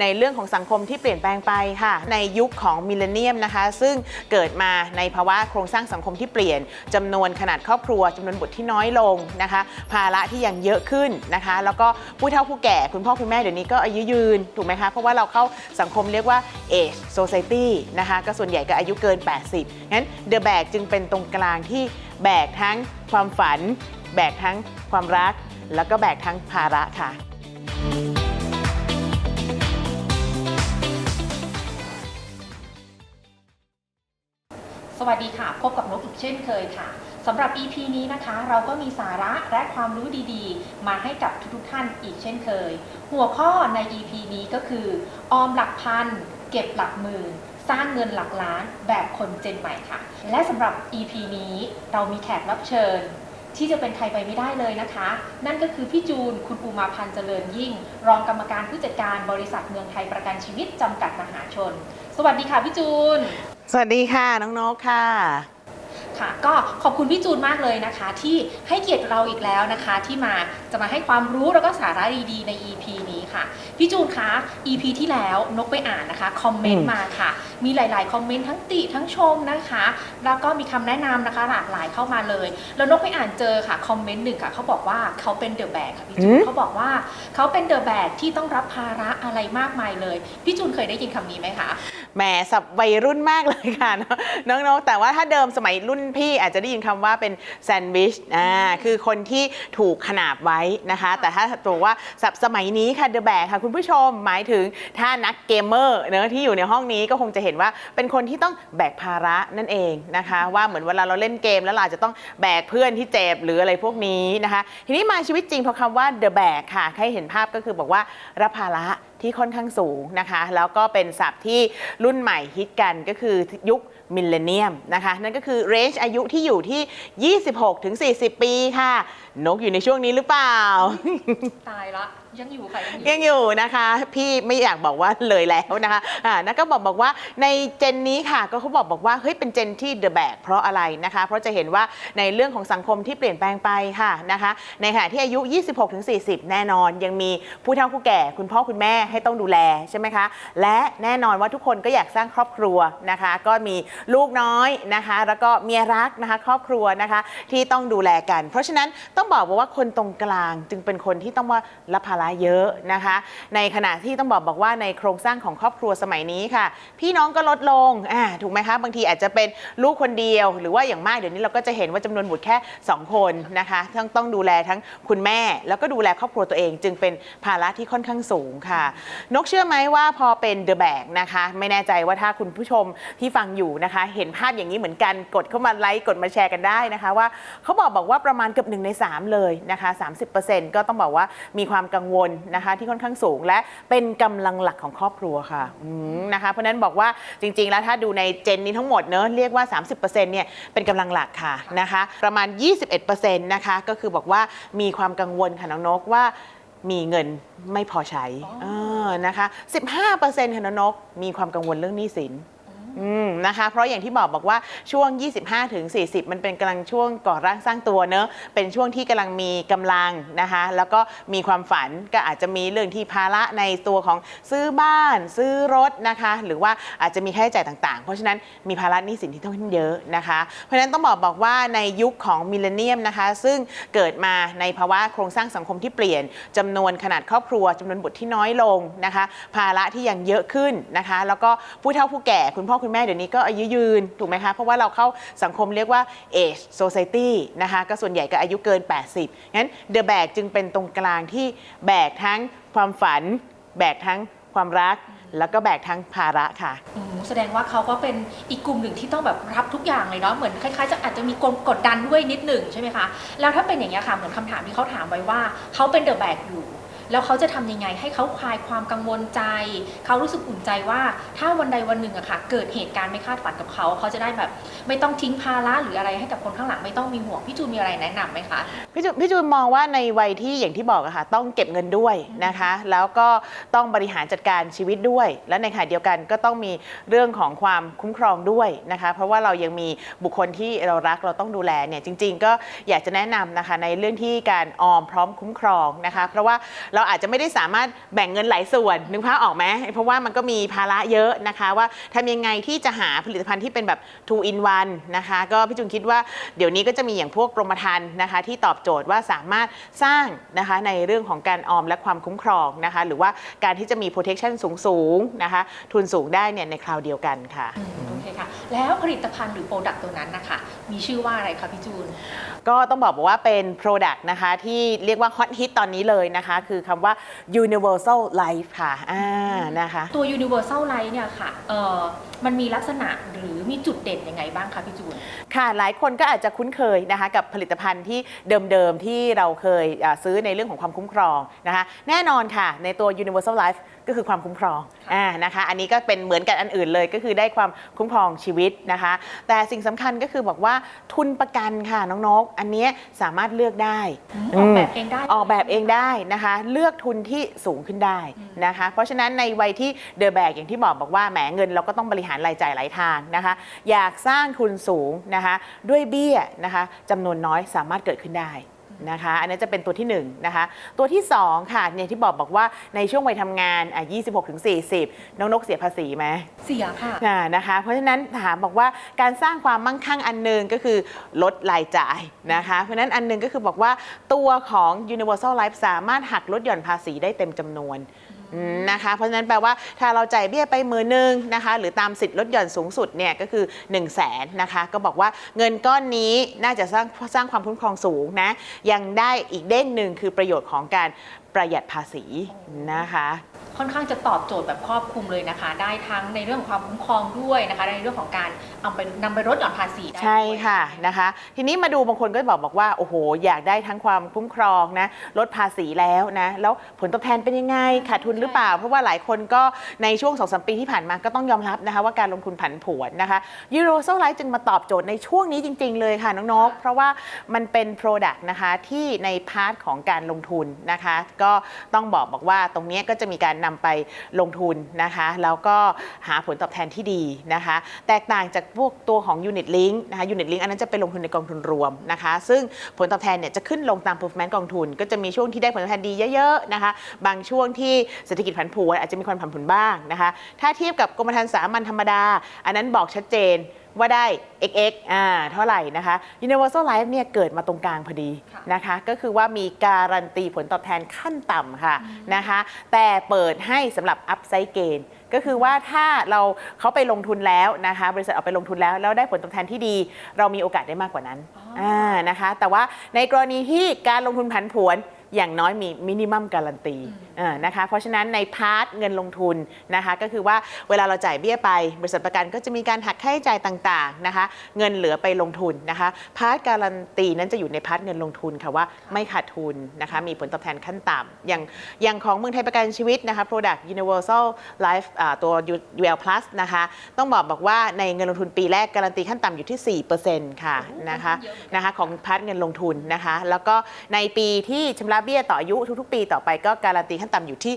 ในเรื่องของสังคมที่เปลี่ยนแปลงไปค่ะ ในยุคของมิลเลนเนียมนะคะ ซึ่งเกิดมาในภาวะโครงสร้างสังคมที่เปลี่ยนจำนวนขนาดครอบครัวจำนวนบุตรที่น้อยลงนะคะ ภาระที่ยังเยอะขึ้นนะคะ แล้วก็ผู้เฒ่าผู้แก่คุณพ่อคุณแม่เดี๋ยวนี้ก็อายุยืน ถูกไหมคะ เพราะว่าเราเข้าสังคมเรียกว่า age society นะคะ ก็ส่วนใหญ่ก็อายุเกิน 80 งั้น The Bag จึงเป็นตรงกลางที่แบกทั้งความฝัน แบกทั้งความรัก แล้วก็แบกทั้งภาระค่ะ วัสดีค่ะ พบกับนกอีกเช่นเคยค่ะสำหรับ EP นี้นะคะ เราก็มีสาระและความรู้ดีๆ มาให้กับทุกๆท่านอีกเช่นเคย หัวข้อใน EP นี้ก็คือ ออมหลักพัน เก็บหลักหมื่น สร้างเงินหลักล้านแบบคนเจนใหม่ค่ะ และสำหรับ EP นี้เรามีแขกรับเชิญ ที่จะเป็นใครไปไม่ได้เลยนะคะ นั่นก็คือพี่จูนคุณอุมาพันธ์เจริญยิ่ง รองกรรมการผู้จัดการบริษัทเมืองไทยประกันชีวิตจำกัดมหาชน สวัสดีค่ะพี่จูน สวัสดีค่ะ น้องนกค่ะ ค่ะ ก็ขอบคุณพี่จูนมากเลยนะคะ ที่ให้เกียรติเราอีกแล้วนะคะ ที่มาจะมาให้ความรู้แล้วก็สาระดีๆใน EP นี้ ค่ะ พี่จูนคะ EP ที่แล้วนกไปอ่านนะคะคอมเมนอืต์มมาค่ะ มีหลาย ๆ คอมเมนต์ทั้งติทั้งชมนะคะ แล้วก็มีคำแนะนำนะคะ หลากหลายเข้ามาเลย แล้วนกไปอ่านเจอค่ะคอมเมนต์หนึ่งค่ะเขาบอกว่าเขาเป็นเดอะแบกค่ะพี่จูนเขาบอกว่าเขาเป็นเดอะแบกที่ต้องรับภาระอะไรมากมายเลย พี่จูนเคยได้ยินคำนี้ไหมคะ แหมสับวัยรุ่นมากเลยค่ะ น้องน้องๆแต่ว่าถ้าเดิมสมัยรุ่นพี่อาจจะได้ยินคำว่าเป็นแซนด์วิชอ่าคือคนที่ถูกขนาบไว้นะคะ แต่ถ้าตัวว่าสับสมัยนี้ค่ะเดอะแบกค่ะคุณผู้ชมหมายถึงถ้านักเกมเมอร์เนอะที่อยู่ในห้องนี้ก็คงจะเห็นว่าเป็นคนที่ต้องแบกภาระนั่นเองนะคะ ว่าเหมือนเวลาเราเล่นเกมแล้วเราอาจจะต้องแบกเพื่อนที่เจ็บหรืออะไรพวกนี้นะคะ ทีนี้มาชีวิตจริงพอคำว่า the bag ค่ะใครเห็นภาพก็คือบอกว่ารับภาระที่ค่อนข้างสูงนะคะ แล้วก็เป็นศัพท์ที่รุ่นใหม่ฮิตกันก็คือยุคมิลเลนเนียมนะคะ นั่นก็คือเรนจ์อายุที่อยู่ที่ 26-40 ปีค่ะ นกอยู่ในช่วงนี้หรือเปล่า ตายละ ยังอยู่ค่ะยังอยู่ ยังอยู่นะคะ พี่ไม่อยากบอกว่าเลยแล้วนะคะอ่านักก็บอกบอกว่าในเจนนี้ค่ะ ก็เขาบอกบอกว่าเฮ้ยเป็นเจนที่เดอะแบกเพราะอะไรนะคะ เพราะจะเห็นว่าในเรื่องของสังคมที่เปลี่ยนแปลงไปค่ะนะคะในขณะที่อายุ 26-40 แน่นอน ยังมีผู้เฒ่าผู้แก่คุณพ่อคุณแม่ให้ต้องดูแลใช่ไหมคะ และแน่นอนว่าทุกคนก็อยากสร้างครอบครัวนะคะ ก็มีลูกน้อยนะคะ แล้วก็เมียรักนะคะครอบครัวนะคะที่ต้องดูแลกัน เพราะฉะนั้นต้องบอกว่าคนตรงกลางจึงเป็นคนที่ต้องว่ารับภาระเยอะนะคะ ในขณะที่ต้องบอกบอกว่าในโครงสร้างของครอบครัวสมัยนี้ค่ะ พี่น้องก็ลดลงอ่าถูกไหมคะ บางทีอาจจะเป็นลูกคนเดียว หรือว่าอย่างมากเดี๋ยวนี้เราก็จะเห็นว่าจำนวนบุตรแค่ 2 คนนะคะต้องต้องดูแลทั้งคุณแม่ แล้วก็ดูแลครอบครัวตัวเอง จึงเป็นภาระที่ค่อนข้างสูงค่ะ นกเชื่อไหมว่าพอเป็นเดอะแบกนะคะ ไม่แน่ใจว่าถ้าคุณผู้ชมที่ฟังอยู่นะคะ เห็นภาพอย่างนี้เหมือนกันกดเข้ามาไลค์กดมาแชร์กันได้นะคะว่าเขาบอกบอกว่าประมาณเกือบหนึ่งใน3 เลยนะคะ30%ก็ต้องบอกว่ามีความกังวลนะคะที่ค่อนข้างสูงและเป็นกำลังหลักของครอบครัวค่ะนะคะเพราะนั้นบอกว่าจริง ๆ แล้วถ้าดูในเจนนี้ทั้งหมดเนอะเรียกว่า 30%เนี่ยเป็นกำลังหลักค่ะนะคะประมาณ 21%นะคะก็คือบอกว่ามีความกังวลค่ะน้องนกว่ามีเงินไม่พอใช้อ๋อเออนะคะ 15%ค่ะน้องนกมีความกังวลเรื่องหนี้สิน อืมนะคะ เพราะอย่างที่บอกบอกว่าช่วง 25ถึง40 มันเป็นกำลังช่วงก่อร่างสร้างตัวเนอะเป็นช่วงที่กำลังมีกำลังนะคะ แล้วก็มีความฝันก็อาจจะมีเรื่องที่ภาระในตัวของซื้อบ้านซื้อรถนะคะ หรือว่าอาจจะมีค่าใช้จ่ายต่างๆ เพราะฉะนั้นมีภาระหนี้สินที่ต้องขึ้นเยอะนะคะ เพราะฉะนั้นต้องบอกบอกว่าในยุคของมิลเลนเนียมนะคะ ซึ่งเกิดมาในภาวะโครงสร้างสังคมที่เปลี่ยนจำนวนขนาดครอบครัวจำนวนบุตรที่น้อยลงนะคะ ภาระที่ยังเยอะขึ้นนะคะ แล้วก็ผู้เฒ่าผู้แก่คุณพ่อคุณคุณแม่เดี๋ยวนี้ก็อายุยืนถูกไหมคะ เพราะว่าเราเข้าสังคมเรียกว่า age society นะคะก็ส่วนใหญ่ก็อายุเกิน 80งั้น the bag จึงเป็นตรงกลางที่แบกทั้งความฝัน แบกทั้งความรัก แล้วก็แบกทั้งภาระค่ะ อืมแสดงว่าเขาก็เป็นอีกกลุ่มหนึ่งที่ต้องแบบรับทุกอย่างเลยเนาะเหมือนคล้ายๆจะอาจจะมีกดกดดันด้วยนิดหนึ่งใช่ไหมคะแล้วถ้าเป็นอย่างนี้ยค่ะเหมือนคำถามที่เขาถามไว้ว่าเขาเป็นเดอะแบกอยู่ แล้วเขาจะทำยังไงให้เขาคลายความกังวลใจ เขารู้สึกอุ่นใจว่าถ้าวันใดวันหนึ่งอะค่ะ เกิดเหตุการณ์ไม่คาดฝันกับเขา เขาจะได้แบบไม่ต้องทิ้งภาระหรืออะไรให้กับคนข้างหลังไม่ต้องมีห่วงพี่จูนมีอะไรแนะนำไหมคะพี่จูนพี่จูนมองว่าในวัยที่อย่างที่บอกอะค่ะ ต้องเก็บเงินด้วยนะคะ แล้วก็ต้องบริหารจัดการชีวิตด้วย และในขณะเดียวกันก็ต้องมีเรื่องของความคุ้มครองด้วยนะคะ เพราะว่าเรายังมีบุคคลที่เรารักเราต้องดูแลเนี่ยจริง ๆ ก็อยากจะแนะนำนะคะในเรื่องที่การออมพร้อมคุ้มครองนะคะ เพราะว่าเราอาจจะไม่ได้สามารถแบ่งเงินหลายส่วนนึกภาพออกไหมเพราะว่ามันก็มีภาระเยอะนะคะว่าทำยังไงที่จะหาผลิตภัณฑ์ที่เป็นแบบ two in one นะคะก็พี่จุนคิดว่าเดี๋ยวนี้ก็จะมีอย่างพวกกรมธรรม์นะคะที่ตอบโจทย์ว่าสามารถสร้างนะคะในเรื่องของการออมและความคุ้มครองนะคะหรือว่าการที่จะมี protection สูงๆนะคะทุนสูงได้เนี่ยในคราวเดียวกันค่ะโอเคค่ะแล้วผลิตภัณฑ์หรือโปรดักต์ตัวนั้นนะคะมีชื่อว่าอะไรคะพี่จูน ก็ต้องบอกว่าเป็น Product นะคะที่เรียกว่าฮอตฮิตตอนนี้เลยนะคะ คือคำว่า Universal Life ค่ะอ่านะคะ ตัว Universal Light เนี่ยค่ะเออมันมีลักษณะหรือมีจุดเด่นยังไงบ้างคะพี่จูน ค่ะหลายคนก็อาจจะคุ้นเคยนะคะกับผลิตภัณฑ์ที่เดิมๆ ที่เราเคยอ่าซื้อในเรื่องของความคุ้มครองนะคะ แน่นอนค่ะ ในตัว Universal Life ก็คือความคุ้มครองอ่านะคะ อันนี้ก็เป็นเหมือนกันอันอื่นเลยก็คือได้ความคุ้มครองชีวิตนะคะ แต่สิ่งสำคัญก็คือบอกว่าทุนประกันค่ะน้องนกอันเนี้ยสามารถเลือกได้ออกแบบเองได้ ออกแบบเองได้นะคะ เลือกทุนที่สูงขึ้นได้นะคะ เพราะฉะนั้นในวัยที่เดอะแบกอย่างที่บอกบอกว่าแหมเงินเราก็ต้องบริหารรายจ่ายหลายทางนะคะ อยากสร้างทุนสูงนะคะ ด้วยเบี้ยนะคะจำนวนน้อยสามารถเกิดขึ้นได้ นะคะ อันนี้จะเป็นตัวที่1นะคะ ตัวที่ 2 ค่ะเนี่ยที่บอกบอกว่าในช่วงวัยทำงานอะ26ถึง40 น้องนกเสียภาษีไหมเสียค่ะ อ่านะคะ เพราะฉะนั้นถามบอกว่าการสร้างความมั่งคั่งอันหนึ่งก็คือลดรายจ่ายนะคะ เพราะฉะนั้นอันหนึงก็คือบอกว่าตัวของ Universal Life สามารถหักลดหย่อนภาษีได้เต็มจำนวนอืม นะคะเพราะฉะนั้นแปลว่าถ้าเราจ่ายเบี้ยไปมือหนึงนะคะหรือตามสิทธิ์ลดหย่อนสูงสุดเนี่ยก็คือ 1 0 0 0 0แสนนะคะก็บอกว่าเงินก้อนนี้น่าจะสร้างสร้างความคุ้มครองสูงนะยังได้อีกเด้งหนึ่งคือประโยชน์ของการ ประหยัดภาษีนะคะค่อนข้างจะตอบโจทย์แบบครอบคลุมเลยนะคะ ได้ทั้งในเรื่องของความคุ้มครองด้วยนะคะ ในเรื่องของการเอาไปนำไปลดหย่อนภาษีได้ใช่ด้วยค่ะนะคะ ทีนี้มาดูบางคนก็บอกบอกว่าโอ้โห อยากได้ทั้งความคุ้มครองนะลดภาษีแล้วนะแล้วผลตอบแทนเป็นยังไงขาดทุนหรือเปล่า เพราะว่าหลายคนก็ในช่วง2อสปีที่ผ่านมาก็ต้องยอมรับนะคะ ว่าการลงทุนผันผวนนะคะยูโรโซไลท์จึงมาตอบโจทย์ในช่วงนี้จริง ๆ เลยค่ะน้องนกเพราะว่ามันเป็น Product นะคะที่ในพาร์ทของการลงทุนนะคะก็ต้องบอกบอกว่าตรงนี้ก็จะมีการนำไปลงทุนนะคะแล้วก็หาผลตอบแทนที่ดีนะคะ แตกต่างจากพวกตัวของ Unit Link นะคะ Unit Link อันนั้นจะเป็นลงทุนในกองทุนรวมนะคะ ซึ่งผลตอบแทนเนี่ยจะขึ้นลงตาม performance กองทุน ก็จะมีช่วงที่ได้ผลตอบแทนดีเยอะๆนะคะบางช่วงที่เศรษฐกิจผันผวนอาจจะมีความผันผวนบ้างนะคะ ถ้าเทียบกับกรมธรรม์สามัญธรรมดา อันนั้นบอกชัดเจน ว่าได้ xx อ่าเท่าไหร่นะคะ Universal Life เนี่ยเกิดมาตรงกลางพอดีค่ะนะคะ ก็คือว่ามีการันตีผลตอบแทนขั้นต่ำค่ะนะคะ แต่เปิดให้สำหรับ upside gain ก็คือว่าถ้าเราเขาไปลงทุนแล้วนะคะ บริษัทเอาไปลงทุนแล้ว แล้วได้ผลตอบแทนที่ดี เรามีโอกาสได้มากกว่านั้นอ๋ออ่านะคะ แต่ว่าในกรณีที่การลงทุนผันผวน อย่างน้อยมีมินิมัมการันตีอ่านะคะเพราะฉะนั้นในพาร์ทเงินลงทุนนะคะก็คือว่าเวลาเราจ่ายเบี้ยไป บริษัทประกันก็จะมีการหักค่าใช้จ่ายต่างๆนะคะเงินเหลือไปลงทุนนะคะพาร์ทการันตีนั้นจะอยู่ในพาร์ทเงินลงทุนค่ะว่าไม่ขาดทุนนะคะมีผลตอบแทนขั้นต่ำอย่างอย่างของเมืองไทยประกันชีวิตนะคะ Product Universal Life อ่าตัว UL Plus นะคะต้องบอกบอกว่าในเงินลงทุนปีแรกการันตีขั้นต่ำอยู่ที่ 4%ค่ะนะคะเยอะเหมือนกันนะคะของพาร์ทเงินลงทุนนะคะแล้วก็ในปีที่ชำระเบี้ยต่ออายุทุกๆ ปีต่อไปก็การันตีขั้นต่ำอยู่ที่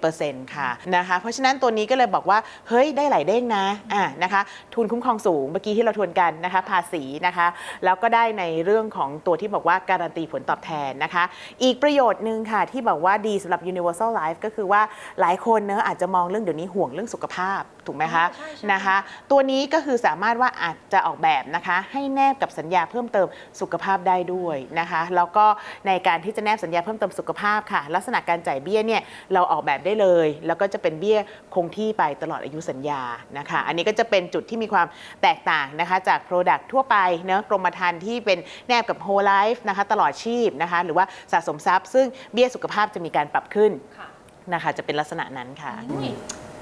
1%ค่ะนะคะเพราะฉะนั้นตัวนี้ก็เลยบอกว่าเฮ้ยได้หลายเด้งนะอ่านะคะทุนคุ้มครองสูงเมื่อกี้ที่เราทวนกันนะคะภาษีนะคะแล้วก็ได้ในเรื่องของตัวที่บอกว่าการันตีผลตอบแทนนะคะ อีกประโยชน์หนึ่งค่ะที่บอกว่าดีสำหรับ Universal Life ก็คือว่าหลายคนเนอะอาจจะมองเรื่องเดี๋ยวนี้ห่วงเรื่องสุขภาพ ถูกไหมคะใช่ใช่นะคะ ตัวนี้ก็คือสามารถว่าอาจจะออกแบบนะคะ ให้แนบกับสัญญาเพิ่มเติมสุขภาพได้ด้วยนะคะแล้วก็ในการที่จะแนบสัญญาเพิ่มเติมสุขภาพค่ะ ลักษณะการจ่ายเบี้ยเนี่ยเราออกแบบได้เลย แล้วก็จะเป็นเบี้ยคงที่ไปตลอดอายุสัญญานะคะ อันนี้ก็จะเป็นจุดที่มีความแตกต่างนะคะจาก Product ทั่วไปเนะกรมธรรม์ที่เป็นแนบกับ Whole Life นะคะตลอดชีพนะคะหรือว่าสะสมทรัพย์ ซึ่งเบี้ยสุขภาพจะมีการปรับขึ้นค่ะนะคะจะเป็นลักษณะนั้นค่ะอุ้ย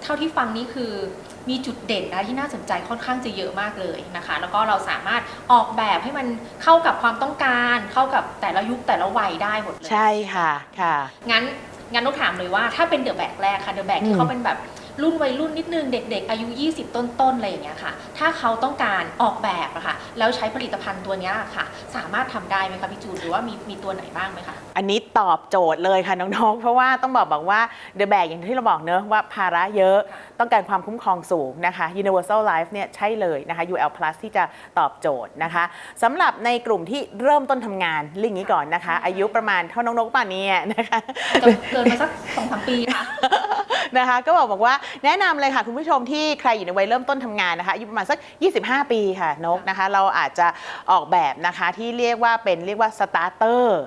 เท่าที่ฟังนี่คือมีจุดเด่นนะที่น่าสนใจค่อนข้างจะเยอะมากเลยนะคะ แล้วก็เราสามารถออกแบบให้มันเข้ากับความต้องการ เข้ากับแต่ละยุคแต่ละวัยได้หมดเลยใช่ค่ะค่ะ งั้นงั้นต้องถามเลยว่าถ้าเป็นเดอะแบกแรกค่ะเดอะแบกอืที่มเขาเป็นแบบ รุ่นวัยรุ่นนิดนึงเด็ก ๆ อายุ 20 ต้นๆอะไรอย่างเงี้ยค่ะ ถ้าเขาต้องการออกแบบอะค่ะแล้วใช้ผลิตภัณฑ์ตัวเนี้ยค่ะ สามารถทำได้ไหมคะพี่จูนหรือว่ามีมีตัวไหนบ้างไหมคะ อันนี้ตอบโจทย์เลยค่ะน้องๆ เพราะว่าต้องบอกบอกว่า The Bag อย่างที่เราบอกเนอะว่าภาระเยอะต้องการความคุ้มครองสูงนะคะ Universal Life เนี่ยใช่เลยนะคะ UL Plus ที่จะตอบโจทย์นะคะสำหรับในกลุ่มที่เริ่มต้นทำงานเรื่องนี้ก่อนนะคะ อายุประมาณเท่าน้องๆป่านนี้นะคะ เกินเกินมาสักสองสามปีค่ะ นะคะก็บอกบอกว่าแนะนำเลยค่ะคุณผู้ชมที่ใครอยู่ในวัยเริ่มต้นทำงานนะคะอายุประมาณสัก 25 ปีค่ะนกนะคะ เราอาจจะออกแบบนะคะที่เรียกว่าเป็นเรียกว่าสตาร์เตอร์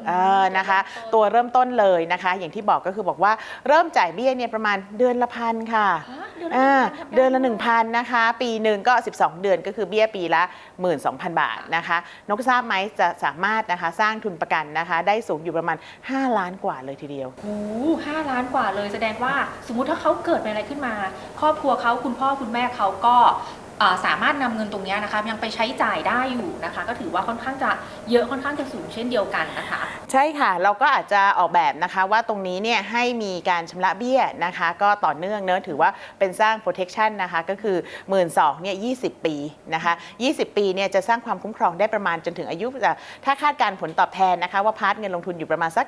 นะคะ ตัวเริ่มต้นเลยนะคะ อย่างที่บอกก็คือบอกว่าเริ่มจ่ายเบี้ยเนี่ยประมาณเดือนละพันค่ะ ฮะเดื อนละอ่า1,000ทำได้เดือนละด้วย1,000นะคะ ปีหนึ่งก็ 12 เดือนก็คือเบี้ยปีละ 12,000 บาทนะคะ นกทราบไหมจะสามารถนะคะสร้างทุนประกันนะคะ ได้สูงอยู่ประมาณ 5 ล้านกว่าเลยทีเดียว โอ้โหห้าล้านกว่าเลยแสดงว่า สมมุติถ้าเขาเกิดเป็นอะไรขึ้นมา ครอบครัวเขาคุณพ่อคุณแม่เขาก็อ่า สามารถนำเงินตรงนี้นะคะยังไปใช้จ่ายได้อยู่นะคะ ก็ถือว่าค่อนข้างจะเยอะค่อนข้างจะสูงเช่นเดียวกันนะคะ ใช่ค่ะ เราก็อาจจะออกแบบนะคะว่าตรงนี้เนี่ยให้มีการชำระเบี้ยนะคะ ก็ต่อเนื่องเนอะถือว่าเป็นสร้าง protection นะคะก็คือ 1 2ื่นเนี่ย20ปีนะคะ20 ปีเนี่ยจะสร้างความคุ้มครองได้ประมาณจนถึงอายุ ถ้าคาดการผลตอบแทนนะคะว่าพาร์ทเงินลงทุนอยู่ประมาณสัก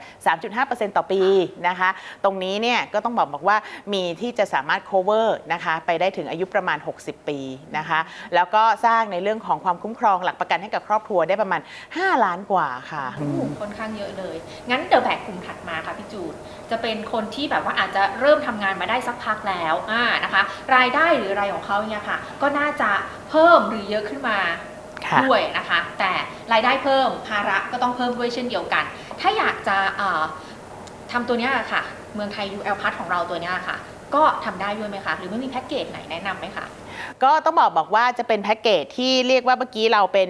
3.5%ต่อปีนะคะ ตรงนี้เนี่ยก็ต้องบอกบอกว่ามีที่จะสามารถ cover นะคะไปได้ถึงอายุประมาณ 60 ปีนะคะ แล้วก็สร้างในเรื่องของความคุ้มครองหลักประกันให้กับครอบครัวได้ประมาณ 5 ล้านกว่าค่ะ โอ้โหค่อนข้างเยอะเลย งั้นเดอะแบกกลุ่มถัดมาค่ะพี่จูนจะเป็นคนที่แบบว่าอาจจะเริ่มทำงานมาได้สักพักแล้วอ่านะคะ รายได้หรืออะไรของเขาเนี่ยค่ะ ก็น่าจะเพิ่มหรือเยอะขึ้นมาค่ะ ด้วยนะคะ แต่รายได้เพิ่มภาระก็ต้องเพิ่มด้วยเช่นเดียวกัน ถ้าอยากจะเอ่อทำตัวเนี้ยค่ะ เมืองไทย UL พัทของเราตัวเนี้ยค่ะ ก็ทำได้ด้วยไหมคะ หรือไม่มีแพ็กเกจไหนแนะนำไหมคะ ก็ต้องบอกบอกว่าจะเป็นแพ็กเกจที่เรียกว่าเมื่อกี้เราเป็น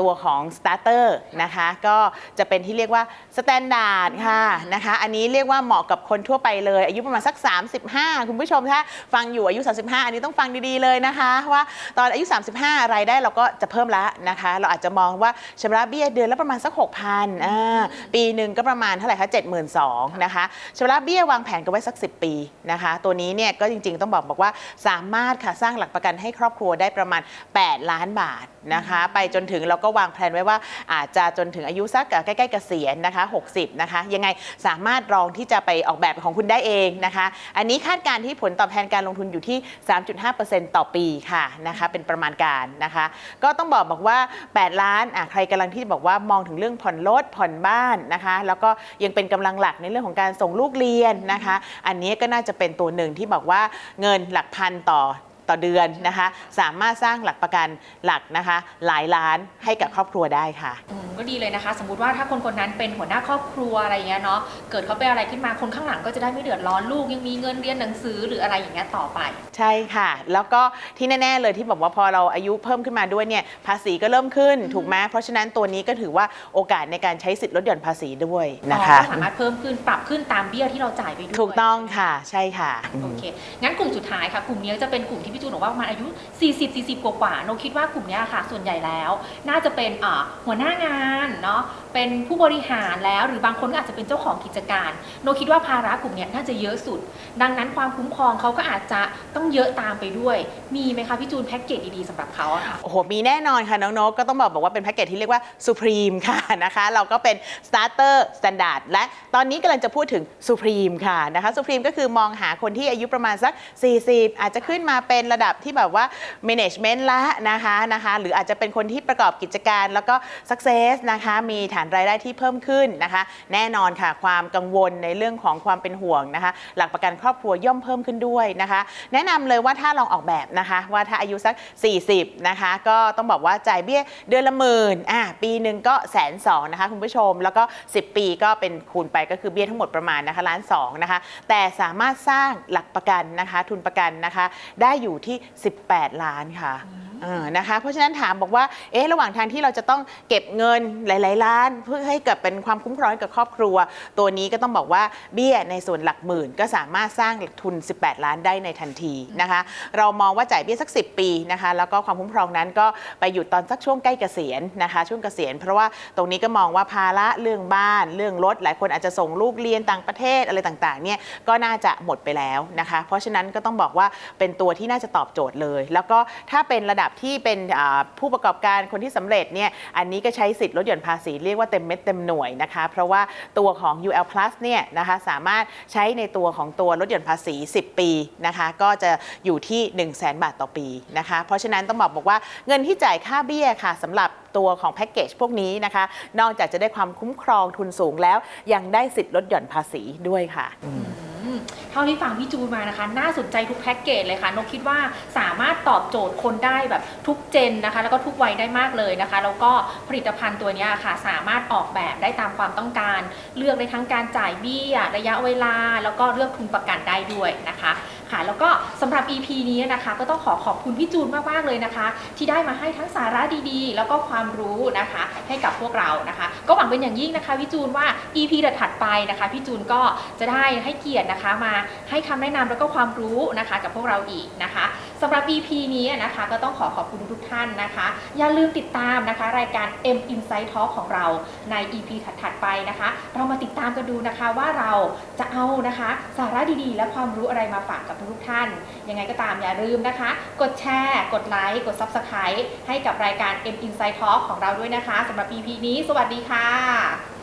ตัวของ Starter นะคะก็จะเป็นที่เรียกว่า Standard ค่ะนะคะอันนี้เรียกว่าเหมาะกับคนทั่วไปเลย อายุประมาณสัก 35 คุณผู้ชมถ้าฟังอยู่อายุ 35 อันนี้ต้องฟังดีๆเลยนะคะว่าตอนอายุ 35 รายได้เราก็จะเพิ่มละนะคะเราอาจจะมองว่าชำระเบี้ยเดือนละประมาณสัก 6,000อ่าปีหนึ่งก็ประมาณเท่าไหร่คะ72,000นะคะชำระเบี้ยวางแผนกันไว้สัก 10 ปีนะคะตัวนี้เนี่ยก็จริงๆต้องบอกบอกว่าสามารถค่ะสร้างหลักประกันให้ครอบครัวได้ประมาณ 8 ล้านบาทนะคะ ไปจนถึงเราก็วางแผนไว้ว่าอาจจะจนถึงอายุสักเอ่อใกล้ๆเกษียณนะคะ 60 นะคะ ยังไงสามารถลองที่จะไปออกแบบของคุณได้เองนะคะ อันนี้คาดการณ์ที่ผลตอบแทนการลงทุนอยู่ที่ 3.5%ต่อปีค่ะนะคะ เป็นประมาณการนะคะ ก็ต้องบอกบอกว่า 8 ล้านอะใครกำลังที่บอกว่ามองถึงเรื่องผ่อนรถผ่อนบ้านนะคะ แล้วก็ยังเป็นกำลังหลักในเรื่องของการส่งลูกเรียนนะคะ อันนี้ก็น่าจะเป็นตัวหนึ่งที่บอกว่าเงินหลักพันต่อ ต่อเดือนนะคะ สามารถสร้างหลักประกันหลักนะคะ หลายล้านให้กับครอบครัวได้ค่ะ อืมก็ดีเลยนะคะ สมมุติว่าถ้าคนคนนั้นเป็นหัวหน้าครอบครัวอะไรเงี้ยเนาะเกิดเขาเป็นอะไรขึ้นมาคนข้างหลังก็จะได้ไม่เดือดร้อนลูกยังมีเงินเรียนหนังสือหรืออะไรอย่างเงี้ยต่อไป ใช่ค่ะ แล้วก็ที่แน่ๆเลยที่บอกว่าพอเราอายุเพิ่มขึ้นมาด้วยเนี่ยภาษีก็เริ่มขึ้นถูกไหมเพราะฉะนั้นตัวนี้ก็ถือว่าโอกาสในการใช้สิทธิ์ลดหย่อนภาษีด้วยนะคะ ก็สามารถเพิ่มขึ้นปรับขึ้นตามเบี้ยที่เราจ่ายไปด้วยถูกต้องค่ะใช่ค่ะ โอเคงั้นกลุ่มสุดท้ายค่ะ กลุ่มนี้จะเป็นกลุ่มที่พี่จูนบอกว่าประมาณอายุ 40 40 กว่ากว่าๆโนคิดว่ากลุ่มเนี้ยค่ะ ส่วนใหญ่แล้ว น่าจะเป็นอ่าหัวหน้างานเนาะเป็นผู้บริหารแล้วหรือบางคนก็อาจจะเป็นเจ้าของกิจการโนคิดว่าภาระกลุ่มเนี้ยน่าจะเยอะสุด ดังนั้นความคุ้มครองเขาก็อาจจะต้องเยอะตามไปด้วย มีไหมคะพี่จูนแพ็กเกจดีๆสำหรับเขาอะค่ะ โอ้โห มีแน่นอนค่ะ น้องนกก็ต้องบอกบอกว่าเป็นแพ็กเกจที่เรียกว่า Supreme ค่ะ นะคะ เราก็เป็น Starter Standard และตอนนี้กำลังจะพูดถึง Supreme ค่ะนะคะ Supreme ก็คือมองหาคนที่อายุประมาณสัก 40 อาจจะขึ้นมาเป็นระดับที่แบบว่า Management ละนะคะนะคะหรืออาจจะเป็นคนที่ประกอบกิจการแล้วก็ Success นะคะมีฐานรายได้ที่เพิ่มขึ้นนะคะ แน่นอนค่ะความกังวลในเรื่องของความเป็นห่วงนะคะ หลักประกันครอบครัวย่อมเพิ่มขึ้นด้วยนะคะ แนะนำเลยว่าถ้าลองออกแบบนะคะว่าถ้าอายุสัก 40 นะคะ ก็ต้องบอกว่าจ่ายเบี้ยเดือนละหมื่นอะปีหนึ่งก็แสนสองนะคะคุณผู้ชมแล้วก็ 10 ปีก็เป็นคูณไปก็คือเบี้ยทั้งหมดประมาณนะคะล้านสองนะคะแต่สามารถสร้างหลักประกันนะคะ ทุนประกันนะคะ ได้อยู่ที่ 18 ล้านค่ะ เออนะคะ เพราะฉะนั้นถามบอกว่า เอ๊ะ ระหว่างทางที่เราจะต้องเก็บเงินหลาย ๆ ล้าน เพื่อให้เกิดเป็นความคุ้มครองให้กับครอบครัว ตัวนี้ก็ต้องบอกว่าเบี้ยในส่วนหลักหมื่น ก็สามารถสร้างทุน 18 ล้านได้ในทันทีนะคะ เรามองว่าจ่ายเบี้ยสัก 10 ปีนะคะ แล้วก็ความคุ้มครองนั้นก็ไปหยุดตอนสักช่วงใกล้เกษียณนะคะ ช่วงเกษียณ เพราะว่าตรงนี้ก็มองว่าภาระเรื่องบ้าน เรื่องรถ หลายคนอาจจะส่งลูกเรียนต่างประเทศอะไรต่าง ๆ เนี่ยก็น่าจะหมดไปแล้วนะคะ เพราะฉะนั้นก็ต้องบอกว่าเป็นตัวที่น่าจะตอบโจทย์เลย แล้วก็ถ้าเป็นระดับที่เป็นผู้ประกอบการคนที่สำเร็จเนี่ยอันนี้ก็ใช้สิทธิ์ลดหย่อนภาษีเรียกว่าเต็มเม็ดเต็มหน่วยนะคะ เพราะว่าตัวของ UL Plus เนี่ยนะคะสามารถใช้ในตัวของตัวลดหย่อนภาษี 10 ปีนะคะก็จะอยู่ที่ 1 0 0 0 0แบาทต่อปีนะคะเพราะฉะนั้นต้องบอกบอกว่าเงินที่จ่ายค่าเบี้ยค่ะสำหรับตัวของแพ็กเกจพวกนี้นะคะ นอกจากจะได้ความคุ้มครองทุนสูงแล้ว ยังได้สิทธิ์ลดหย่อนภาษีด้วยค่ะเท่าที่ฟังพี่จูนมานะคะ น่าสนใจทุกแพ็กเกจเลยค่ะนกคิดว่าสามารถตอบโจทย์คนได้แบบทุกเจนนะคะ แล้วก็ทุกวัยได้มากเลยนะคะ แล้วก็ผลิตภัณฑ์ตัวนี้ค่ะ สามารถออกแบบได้ตามความต้องการ เลือกในทั้งการจ่ายเบี้ย ระยะเวลา แล้วก็เลือกทุนประกันได้ด้วยนะคะ ค่ะ แล้วก็สำหรับ EP นี้นะคะก็ต้องขอขอบคุณพี่จูนมากๆเลยนะคะ ที่ได้มาให้ทั้งสาระดีๆ แล้วก็ความรู้นะคะ ให้กับพวกเรานะคะ ก็หวังเป็นอย่างยิ่งนะคะพี่จูนว่า EP ถัดไปนะคะพี่จูนก็จะได้ให้เกียรตินะคะมาให้คำแนะนำแล้วก็ความรู้นะคะกับพวกเราอีกนะคะ สำหรับ EP นี้นะคะก็ต้องขอขอบคุณทุกท่านนะคะ อย่าลืมติดตามนะคะ รายการ M Insight Talk ของเราใน EP ถัดๆไปนะคะ เรามาติดตามกันดูนะคะว่าเราจะเอานะคะ สาระดีๆ และความรู้อะไรมาฝากกับทุกท่าน ยังไงก็ตามอย่าลืมนะคะ กดแชร์ กดไลค์กด Subscribe ให้กับรายการ M Insight Talk ของเราด้วยนะคะสำหรับ EP นี้ สวัสดีค่ะ